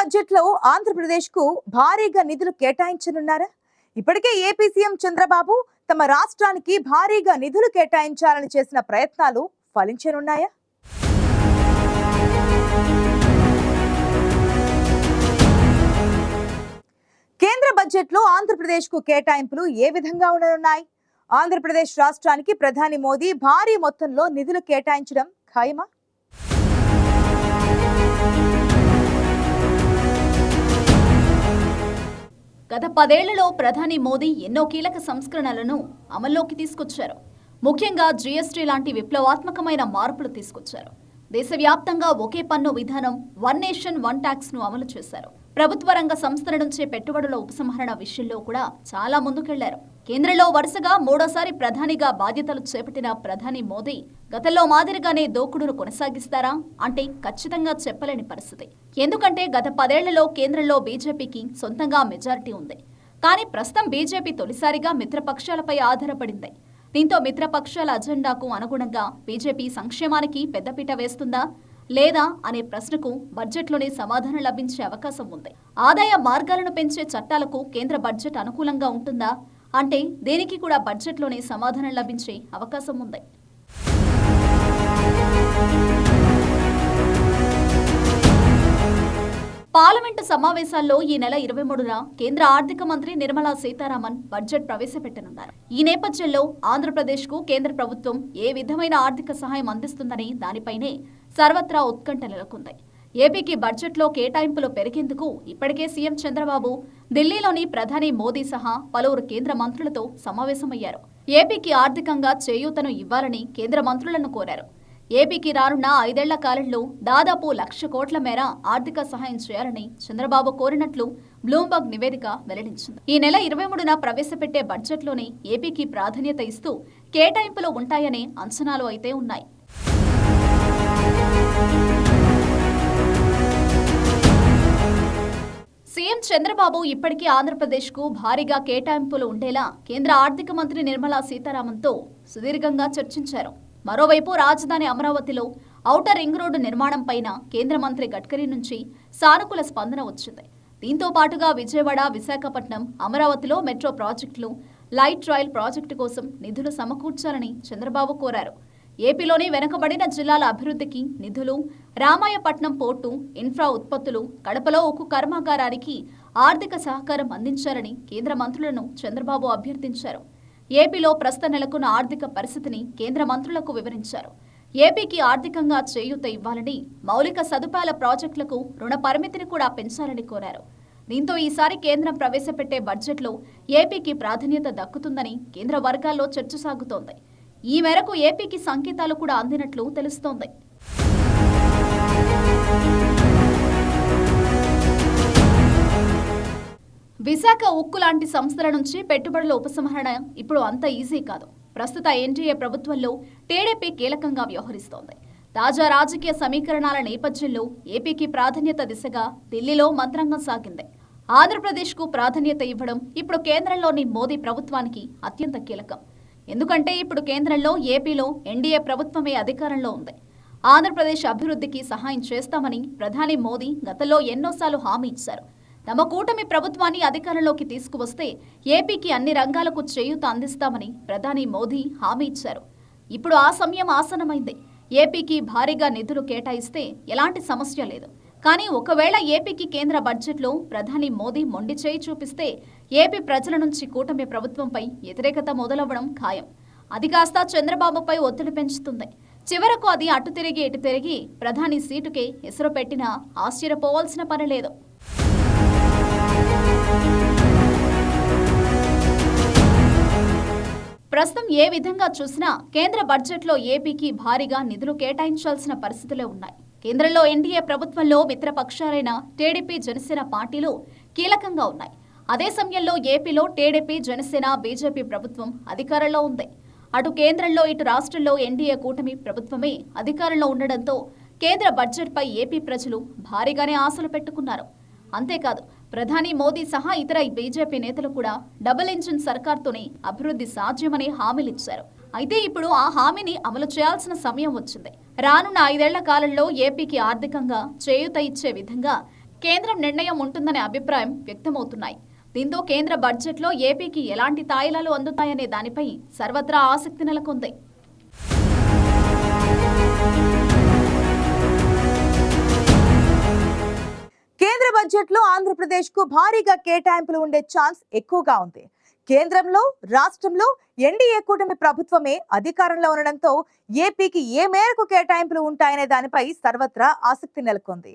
బడ్జెట్లో ఆంధ్రప్రదేశ్కు భారీగా నిధులు కేటాయించనున్నారా? ఇప్పటికే ఏపీ సీఎం చంద్రబాబు తమ రాష్ట్రానికి భారీగా నిధులు కేటాయించాలని చేసిన ప్రయత్నాలు ఫలించనున్నాయా? కేంద్ర బడ్జెట్లో ఆంధ్రప్రదేశ్కు కేటాయింపులు ఏ విధంగా ఉండనున్నాయి? ఆంధ్రప్రదేశ్ రాష్ట్రానికి ప్రధాని మోదీ భారీ మొత్తంలో నిధులు కేటాయించడం ఖాయమా? గత పదేళ్ళలో ప్రధాని మోదీ ఎన్నో కీలక సంస్కరణలను అమల్లోకి తీసుకొచ్చారు. ముఖ్యంగా జీఎస్టీ లాంటి విప్లవాత్మకమైన మార్పులు తీసుకొచ్చారు. దేశవ్యాప్తంగా ఒకే పన్ను విధానం వన్ నేషన్ వన్ ట్యాక్స్ను అమలు చేశారు. ప్రభుత్వ రంగ సంస్థల నుంచే పెట్టుబడుల ఉపసంహరణ విషయంలో కూడా చాలా ముందుకెళ్ళారు. కేంద్రంలో వరుసగా మూడోసారి ప్రధానిగా బాధ్యతలు చేపట్టిన ప్రధాని మోదీ గతంలో మాదిరిగానే దోకుడును కొనసాగిస్తారా అంటే ఖచ్చితంగా చెప్పలేని పరిస్థితి. ఎందుకంటే గత పదేళ్ళలో కేంద్రంలో బీజేపీకి సొంతంగా మెజారిటీ ఉంది. కానీ ప్రస్తుతం బీజేపీ తొలిసారిగా మిత్రపక్షాలపై ఆధారపడింది. దీంతో మిత్రపక్షాల అజెండాకు అనుగుణంగా బీజేపీ సంక్షేమానికి పెద్దపీట వేస్తుందా లేదా అనే ప్రశ్నకు బడ్జెట్లోనే సమాధానం లభించే అవకాశం ఉంది. ఆదాయ మార్గాలను పెంచే చట్టాలకు కేంద్ర బడ్జెట్ అనుకూలంగా ఉంటుందా అంటే దేనికి కూడా బడ్జెట్లోనే సమాధానం లభించే అవకాశం ఉంది. పార్లమెంటు సమావేశాల్లో ఈ నెల ఇరవై మూడున కేంద్ర ఆర్థిక మంత్రి నిర్మలా సీతారామన్ బడ్జెట్ ప్రవేశపెట్టనున్నారు. ఈ నేపథ్యంలో ఆంధ్రప్రదేశ్కు కేంద్ర ప్రభుత్వం ఏ విధమైన ఆర్థిక సహాయం అందిస్తుందని దానిపైనే సర్వత్రా ఉత్కంఠ నెలకొంది. ఏపీకి బడ్జెట్లో కేటాయింపులు పెరిగేందుకు ఇప్పటికే సీఎం చంద్రబాబు ఢిల్లీలోని ప్రధాని మోదీ సహా పలువురు కేంద్ర మంత్రులతో సమావేశమయ్యారు. ఏపీకి ఆర్థికంగా చేయూతను ఇవ్వాలని కేంద్ర మంత్రులను కోరారు. ఏపీకి రానున్న ఐదేళ్ళ కాలంలో దాదాపు లక్ష కోట్ల మేర ఆర్థిక సహాయం చేయాలని చంద్రబాబు కోరినట్లు బ్లూంబర్గ్ నివేదిక వెల్లడించింది. ఈ నెల ఇరవై మూడున ప్రవేశపెట్టే బడ్జెట్లోనే ఏపీకి ప్రాధాన్యత ఇస్తూ కేటాయింపులు ఉంటాయనే అంచనాలు అయితే ఉన్నాయి. సీఎం చంద్రబాబు ఇప్పటికీ ఆంధ్రప్రదేశ్కు భారీగా కేటాయింపులు ఉండేలా కేంద్ర ఆర్థిక మంత్రి నిర్మలా సీతారామన్తో సుదీర్ఘంగా చర్చించారు. మరోవైపు రాజధాని అమరావతిలో ఔటర్ రింగ్ రోడ్డు నిర్మాణం పైన కేంద్ర మంత్రి గడ్కరీ నుంచి సానుకూల స్పందన వచ్చింది. దీంతో పాటుగా విజయవాడ విశాఖపట్నం అమరావతిలో మెట్రో ప్రాజెక్టులు లైట్ రైల్ ప్రాజెక్టు కోసం నిధులు సమకూర్చాలని చంద్రబాబు కోరారు. ఏపీలోని వెనుకబడిన జిల్లాల అభివృద్ధికి నిధులు రామాయపట్నం పోర్టు ఇన్ఫ్రా ఉత్పత్తులు కడపలో ఉక్కు కర్మాగారానికి ఆర్థిక సహకారం అందించాలని కేంద్ర మంత్రులను చంద్రబాబు అభ్యర్థించారు. ఏపీలో ప్రస్తుత నెలకొన్న ఆర్థిక పరిస్థితిని కేంద్ర మంత్రులకు వివరించారు. ఏపీకి ఆర్థికంగా చేయూత ఇవ్వాలని మౌలిక సదుపాయాల ప్రాజెక్టులకు రుణ పరిమితిని కూడా పెంచాలని కోరారు. దీంతో ఈసారి కేంద్రం ప్రవేశపెట్టే బడ్జెట్లో ఏపీకి ప్రాధాన్యత దక్కుతుందని కేంద్ర వర్గాల్లో చర్చ సాగుతోంది. ఈ మేరకు ఏపీకి సంకేతాలు కూడా అందినట్లు తెలుస్తోంది. విశాఖ ఉక్కు లాంటి సంస్థల నుంచి పెట్టుబడుల ఉపసంహరణ ఇప్పుడు అంత ఈజీ కాదు. ప్రస్తుత ఎన్డీఏ ప్రభుత్వంలో టీడీపీ కీలకంగా వ్యవహరిస్తోంది. తాజా రాజకీయ సమీకరణాల నేపథ్యంలో ఏపీకి ప్రాధాన్యత దిశగా ఢిల్లీలో మంత్రంగం సాగింది. ఆంధ్రప్రదేశ్కు ప్రాధాన్యత ఇవ్వడం ఇప్పుడు కేంద్రంలోని మోదీ ప్రభుత్వానికి అత్యంత కీలకం. ఎందుకంటే ఇప్పుడు కేంద్రంలో ఏపీలో ఎన్డీఏ ప్రభుత్వమే అధికారంలో ఉంది. ఆంధ్రప్రదేశ్ అభివృద్ధికి సహాయం చేస్తామని ప్రధాని మోదీ గతంలో ఎన్నోసార్లు హామీ ఇచ్చారు. తమ కూటమి ప్రభుత్వాన్ని అధికారంలోకి తీసుకువస్తే ఏపీకి అన్ని రంగాలకు చేయూత అందిస్తామని ప్రధాని మోదీ హామీ ఇచ్చారు. ఇప్పుడు ఆ సమయం ఆసనమైంది ఏపీకి భారీగా నిధులు కేటాయిస్తే ఎలాంటి సమస్య లేదు. కానీ ఒకవేళ ఏపీకి కేంద్ర బడ్జెట్లో ప్రధాని మోదీ మొండి చేయి చూపిస్తే ఏపీ ప్రజల నుంచి కూటమి ప్రభుత్వంపై వ్యతిరేకత మొదలవ్వడం ఖాయం. అది కాస్త చంద్రబాబుపై ఒత్తిడి పెంచుతుంది. చివరకు అది అటు తిరిగి ఇటు తిరిగి ప్రధాని సీటుకే ఎసురు పెట్టినా ఆశ్చర్యపోవాల్సిన పని లేదు. ప్రస్తుతం ఏ విధంగా చూసినా కేంద్ర బడ్జెట్లో ఏపీకి భారీగా నిధులు కేటాయించాల్సిన పరిస్థితులే ఉన్నాయి. కేంద్రంలో ఎన్డీఏ ప్రభుత్వంలో మిత్రపక్షాలైన టీడీపీ జనసేన పార్టీలు కీలకంగా ఉన్నాయి. అదే సమయంలో ఏపీలో టీడీపీ జనసేన బీజేపీ ప్రభుత్వం అధికారంలో ఉంది. అటు కేంద్రంలో ఇటు రాష్ట్రంలో ఎన్డీఏ కూటమి ప్రభుత్వమే అధికారంలో ఉండడంతో కేంద్ర బడ్జెట్పై ఏపీ ప్రజలు భారీగానే ఆశలు పెట్టుకున్నారు. అంతేకాదు ప్రధాని మోదీ సహా ఇతర బీజేపీ నేతలు కూడా డబుల్ ఇంజిన్ సర్కార్తోనే అభివృద్ధి సాధ్యమని హామీలిచ్చారు. అయితే ఇప్పుడు ఆ హామీని అమలు చేయాల్సిన సమయం వచ్చింది. రానున్న ఐదేళ్ళ కాలంలో ఏపీకి ఆర్థికంగా చేయూత ఇచ్చే విధంగా కేంద్రం నిర్ణయం ఉంటుందనే అభిప్రాయం వ్యక్తమవుతున్నాయి. దీంతో కేంద్ర బడ్జెట్లో ఏపీకి ఎలాంటి తాయిలాలు అందుతాయనే దానిపై సర్వత్రా ఆసక్తి నెలకొంది. బడ్జెట్లో ఆంధ్రప్రదేశ్కు భారీగా కేటాయింపులు ఉండే ఛాన్స్ ఎక్కువగా ఉంది. కేంద్రంలో రాష్ట్రంలో ఎన్డీఏ కూటమి ప్రభుత్వమే అధికారంలో ఉండడంతో ఏపీకి ఏ మేరకు కేటాయింపులు ఉంటాయనే దానిపై సర్వత్రా ఆసక్తి నెలకొంది.